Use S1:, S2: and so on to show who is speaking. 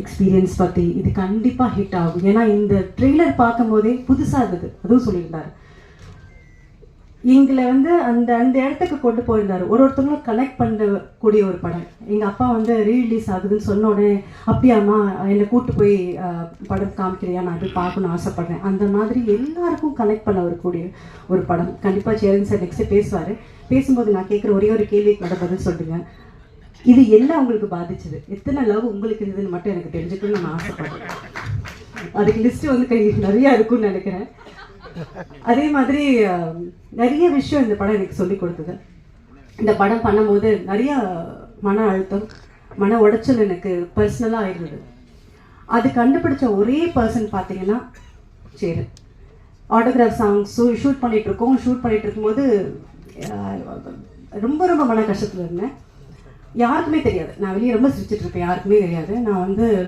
S1: Experience பற்றி இது கண்டிப்பாக ஹிட் ஆகும். ஏன்னா இந்த ட்ரெய்லர் பார்க்கும்போதே புதுசாக இருந்தது. அதுவும் சொல்லியிருந்தார். எங்களை வந்து அந்த அந்த இடத்துக்கு கொண்டு போயிருந்தாரு. ஒரு ஒருத்தவங்களும் கனெக்ட் பண்ணக்கூடிய ஒரு படம். எங்கள் அப்பா வந்து ரீரிலீஸ் ஆகுதுன்னு சொன்ன உடனே அப்படியாம்மா என்னை கூட்டு போய் படம் காமிக்கிறியா? நான் போய் பார்க்கணும்னு ஆசைப்படுறேன். அந்த மாதிரி எல்லாருக்கும் கனெக்ட் பண்ண வரக்கூடிய ஒரு படம். கண்டிப்பாக சேரன் சார் நெக்ஸ்ட்டு பேசுவார். பேசும்போது நான் கேட்குற ஒரே ஒரு கேள்விக்கு மட்டும் பதில் சொல்லுங்கள் இது என்ன உங்களுக்கு பாதிச்சது? எத்தனை லவ் உங்களுக்கு இருந்ததுன்னு மட்டும் எனக்கு தெரிஞ்சுக்கணும்னு நான் ஆசைப்படுறேன். அதுக்கு லிஸ்ட் வந்து கை நிறையா இருக்கும்னு நினைக்கிறேன். அதே மாதிரி நிறைய விஷயம் இந்த படம் எனக்கு சொல்லி கொடுத்தது. இந்த படம் பண்ணும்போது நிறைய மன அழுத்தம் மன உடைச்சல் எனக்கு பர்சனலாக இருந்தது. அது கண்டுபிடிச்ச ஒரே பர்சன் பார்த்தீங்கன்னா சரி. ஆட்டோகிராஃப் சாங்ஸ் ஷூட் பண்ணிட்டு இருக்கோம். ஷூட் பண்ணிட்டு இருக்கும்போது ரொம்ப ரொம்ப மன கஷ்டத்தில் இருந்தேன். யாருக்குமே தெரியாது. நான் வெளியே ரொம்ப சிரிச்சிட்டு இருப்பேன். யாருக்குமே தெரியாது. நான் வந்து